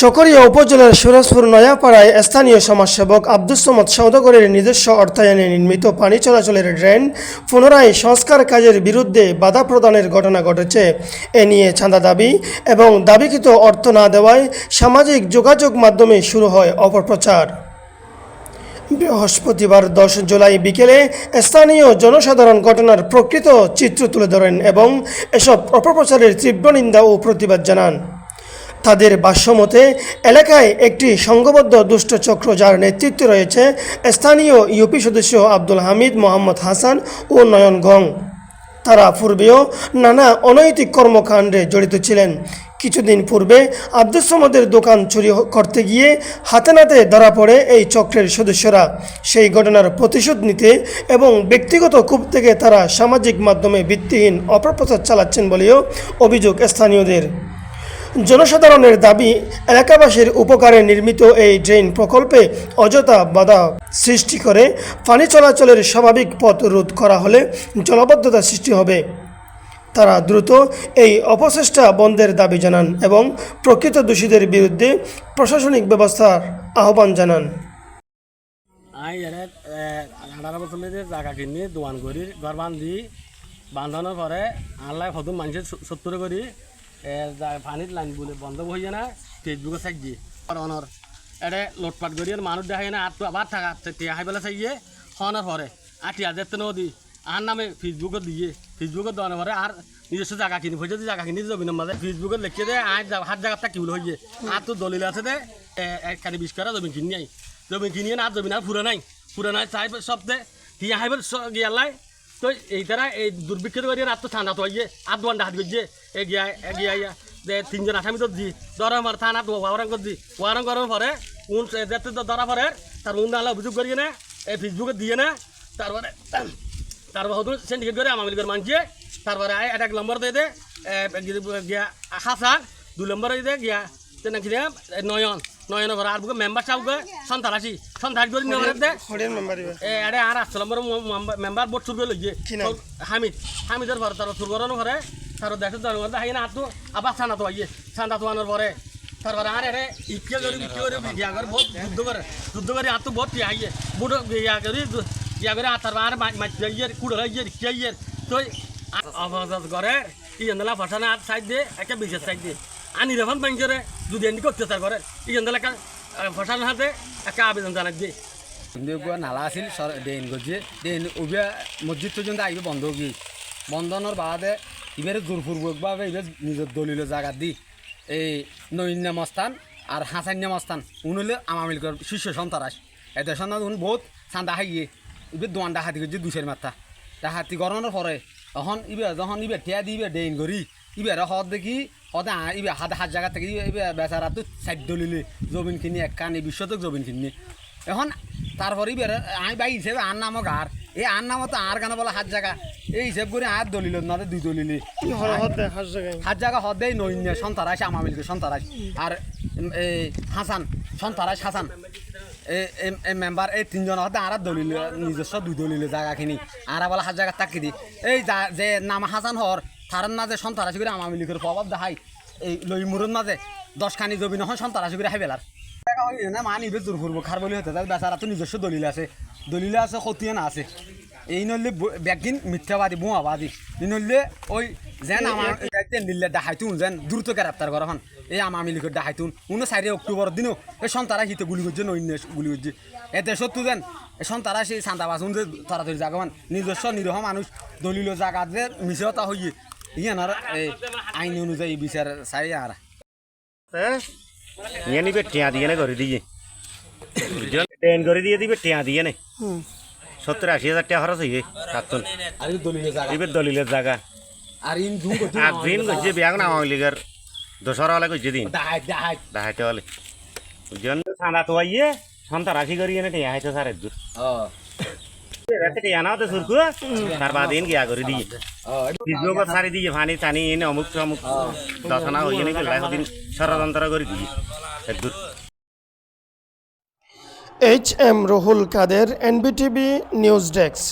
চকরিয়া উপজেলার সুরজপুর নয়াপাড়ায় স্থানীয় সমাজসেবক আব্দুস সমদ সৌদাগরের নিজস্ব অর্থায়নে নির্মিত পানি চলাচলের ড্রেন পুনরায় সংস্কার কাজের বিরুদ্ধে বাধা প্রদানের ঘটনা ঘটেছে। এ নিয়ে চাঁদা দাবি এবং দাবিকৃত অর্থ না দেওয়ায় সামাজিক যোগাযোগ মাধ্যমে শুরু হয় অপপ্রচার। বৃহস্পতিবার দশ জুলাই বিকেলে স্থানীয় জনসাধারণ ঘটনার প্রকৃত চিত্র তুলে ধরেন এবং এসব অপপ্রচারের তীব্র নিন্দা ও প্রতিবাদ জানান। তাদের ভাষ্যমতে, এলাকায় একটি সংঘবদ্ধ দুষ্ট চক্র যার নেতৃত্বে রয়েছে স্থানীয় ইউপি সদস্য আব্দুল হামিদ মোহাম্মদ হাসান ও নয়ন গং। তারা পূর্বেও নানা অনৈতিক কর্মকাণ্ডে জড়িত ছিলেন। কিছুদিন পূর্বে আব্দুল সমদের দোকান চুরি করতে গিয়ে হাতে নাতে ধরা পড়ে এই চক্রের সদস্যরা। সেই ঘটনার প্রতিশোধ নিতে এবং ব্যক্তিগত কূপ থেকে তারা সামাজিক মাধ্যমে ভিত্তিহীন অপপ্রচার চালাচ্ছেন বলেও অভিযোগ স্থানীয়দের। জনসাধারণের দাবি, এলাকাবাসীর উপকারে নির্মিত এই ড্রেন প্রকল্পে অযথা বাধা সৃষ্টি করে পানি চলাচলের স্বাভাবিক পথ রোধ করা হলে জলাবদ্ধতা সৃষ্টি হবে। তারা দ্রুত এই অপচেষ্টা বন্ধের দাবি জানান এবং প্রকৃত দোষীদের বিরুদ্ধে প্রশাসনিক ব্যবস্থার আহ্বান জানান। বছর বান্ধানোর পরে ফদম মানুষের সত্তর করি পানির লাইন বলে বন্ধ হয়ে না ফেসবুকে চাই দিয়ে। অনর এটা লোটপাট করি মানুষ দেখাই না আর তো আবার থাকা টিয়া খাই পেলে চাইয়ে হওয়ার পরে আর টিয়া দেখতে নদী আর নামে ফেসবুকে দিয়ে। ফেসবুকে দেওয়ার পরে আর নিজস্ব জায়গা কিনি হয়েছে জায়গা কিনি জমিনের মাঝে ফেসবুকে লিখে দে আর হাত জায়গা থাকি বলে হয়ে আর তো দলিল আছে দে একখানি বিশ করা জমি কিনি আই জমি কিনিয়ে না আর জমি আর ফুরে নাই। ফুরে নাই, চাই সব দে হিয়া হাইবার গিয়ালাই তো এই তারা এই দুর্ভিক্ষের করি আর তো ঠান্ডা তো আইয়ে আর দোয়ান হাত গিয়ে এ গিয়া এ গিয়া ইয়া যে তিনজন আসামি তো দি দরা মার থানা তো ওয়ারাং দি ওয়ারাং করার পরে উন যেতে তো ধরা পরে তার উন নালা অভিযোগ করিয়ে না এই ফেসবুকে দিয়ে না তারপরে তারপর হতো সিন্ডিকেট করে আমার মিলিগর মানছে তারপরে আয় এক নম্বর দিয়ে দে গিয়া হাসান দুই নম্বর দিয়ে গিয়া তেনা কি নয়ন ঘর আর মেম্বার সাহেব সন্তারাশি সন্তান করে নেওয়ার দে মেম্বার এ আরে আর আসল নম্বর মেম্বার বোর্ড কি নাম? হামিদ। হামিদের ঘর তার শুরু করানোর ঘরে। তার দেখে তার ঘর হাই না আতো আবার ছানা তো আইয়ে। ছানা তো আনার পরে। তারপরে আর এরে ইকে করে ইকে করে গিয়া করে বহুত যুদ্ধ করে। যুদ্ধ করে আতো বহুত আইয়ে। বুড়ো গিয়া করে গিয়া করে আর তারপর আর মাছ ইয়ে কুড়ো ইয়ে ইয়ে তো অবজাত করে ইয়েন্দলা ফসানা আর সাইড দিয়ে একটা বিশেষ সাইড দিয়ে। আনি রেফান ব্যাংকেরে যদি এমনি তার করে ইয়েন্দলা ফসানা হাতে একটা আবেদন জানাই দিয়ে গোয়া নালা আছিল ডেইন গজিয়ে ডেইন উবিয়া মসজিদ পর্যন্ত আহিব বন্ধ কি বন্ধনের বাদে ইবারে জোরপূর্বকভাবে ইবার নিজের দলিল জায়গা দি এই নৈন্য স্থান আর হাসান্য মস্তান, উনলে আমামিলকর শীর্ষ সন্তারাস এদের সন্তান উন বহুত চান্দা খাইয়ে ইবার দোয়ান ডাহাতি করছে দুশের মাথা ডাহাতি গরমের পরে তখন ইবার যখন ইবার টিয়া দি ইবার ডেইন করি ইবার হদ দেখি হদে ইবার হাত হাত জায়গা থেকে ইবার বেচারা তো সাইড দলিলে জমিন কিনি এক কানি বিশ্বতক জমিন কিনি এখন তারপরে বের আমি বাই হিসেবে আর নামক আর এই আর নামত আর গান বলা হাত জায়গা এই হিসেব করে আর দলিল না দুই দলিলে। হাত জায়গা হদ দেয় নৈন্য সন্তারাস আমামিলকে সন্তারাস আর এই হাসান সন্তারাস হাসান এই মেম্বার এই তিনজন হতে আর দলিল নিজস্ব দুই দলিল জায়গাখিনি আর বলা হাত জায়গা তাকি দি। এই যা- যে নাম হাসান হর তার না যে সন্তারাসি করে আমামিলিকের প্রভাব দেখাই। এই লইমুরের মাঝে দশখানি জমি নহয় সন্তারাসি করে হাইবেলার। না মান ইবে জোর করব খার বলি হতে তার বেচারা তো নিজস্ব দলিল আছে। দলিল আছে খতিয়া না আছে। এই নইলে ব্যাগদিন মিথ্যাবাদী বোমাবাদী। এই নইলে ওই যেন আমার দিল্লে দেখাইতুন যেন দ্রুত গ্রেপ্তার করা হন। এই আমার মিলিকে দেখাইতুন। উনো চারি অক্টোবর দিনও এই সন্তারা হিতে গুলি করছে নইন্য গুলি করছে। এ দেশত তো যেন এই সন্তারা সেই শান্তা বাসুন যে তাড়াতাড়ি জাগামান নিজস্ব নিরহ মানুষ দলিল জায়গা যে মিশতা হইয়ে ইয়ানার আইন অনুযায়ী বিচার চাই আর ইয়ে নিবে টিয়া দিয়ে না করে দিয়ে ট্রেন করে দিয়ে দিবে টিয়া দিয়ে নে সত্তর আশি হাজার টাকা খরচ হইবে আর জায়গা দিবে দলিলের জায়গা আর ইন জুম করছে একদিন করছে বিয়াক না আওয়ামী লীগের দোসরা হলে করছে দিন দাহাই দাহাই দেখাইতে হলে বুঝছেন চাঁদা তো আইয়ে সন্তা রাশি করি এনে টিয়া হাইতে সার দূর সারি দিয়ে ফানি টানি এনে অমুক অমুক দশনা হইয়ে নাকি লাই দিন ষড়যন্ত্র করে দিয়ে দূর। H M Ruhul Kader NBTV news desk.